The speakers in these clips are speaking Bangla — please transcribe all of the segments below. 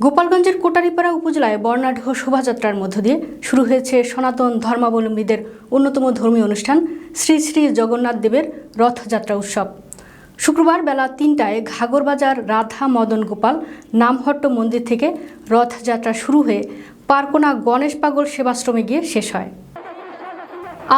গোপালগঞ্জের কোটারিপাড়া উপজেলায় বর্ণাঢ্য শোভাযাত্রার মধ্য দিয়ে শুরু হয়েছে সনাতন ধর্মাবলম্বীদের অন্যতম ধর্মীয় অনুষ্ঠান শ্রী শ্রী জগন্নাথ দেবের রথযাত্রা উৎসব। শুক্রবার বেলা তিনটায় ঘাগরবাজার রাধা মদন গোপাল নামহট্ট মন্দির থেকে রথযাত্রা শুরু হয়ে পারকোনা গণেশ পাগল সেবাশ্রমে গিয়ে শেষ হয়।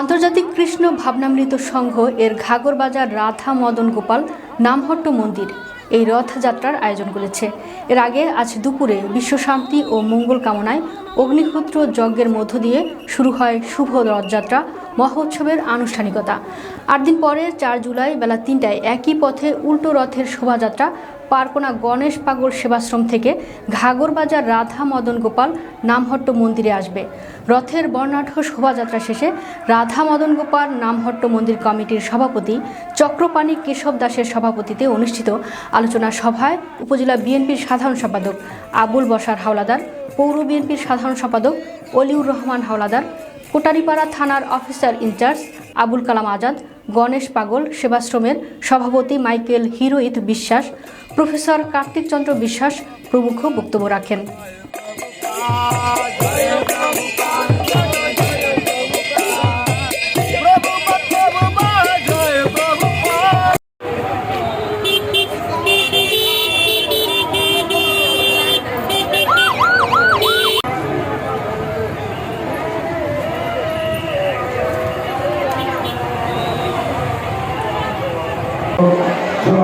আন্তর্জাতিক কৃষ্ণ ভাবনামৃত সংঘ এর ঘাগরবাজার রাধা মদন গোপাল নামহট্ট মন্দির এই রথযাত্রার আয়োজন করেছে। এর আগে আজ দুপুরে বিশ্বশান্তি ও মঙ্গল কামনায় অগ্নিহোত্র যজ্ঞের মধ্য দিয়ে শুরু হয় শুভ রথযাত্রা। মহোৎসবের আনুষ্ঠানিকতা। আট দিন পরে চার জুলাই বেলা তিনটায় একই পথে উল্টো রথের শোভাযাত্রা পারকোনা গণেশ পাগল সেবাশ্রম থেকে ঘাগরবাজার রাধা মদন গোপাল নামহট্ট মন্দিরে আসবে। রথের বর্ণাঢ্য শোভাযাত্রা শেষে রাধা মদন গোপাল নামহট্ট মন্দির কমিটির সভাপতি চক্রপাণি কেশব দাসের সভাপতিতে অনুষ্ঠিত আলোচনা সভায় উপজেলা বিএনপির সাধারণ সম্পাদক আবুল বসার হাওলাদার, পৌর বিএনপির সাধারণ সম্পাদক অলিউর রহমান হাওলাদার কোটারিপাড়া থানার officer in charge Abul Kalam Azad, Ganesh Pagal সেবাশ্রমের সভাপতি মাইকেল হিরোইত বিশ্বাস, প্রফেসর কার্তিকচন্দ্র বিশ্বাস প্রমুখ বক্তব্য রাখেন।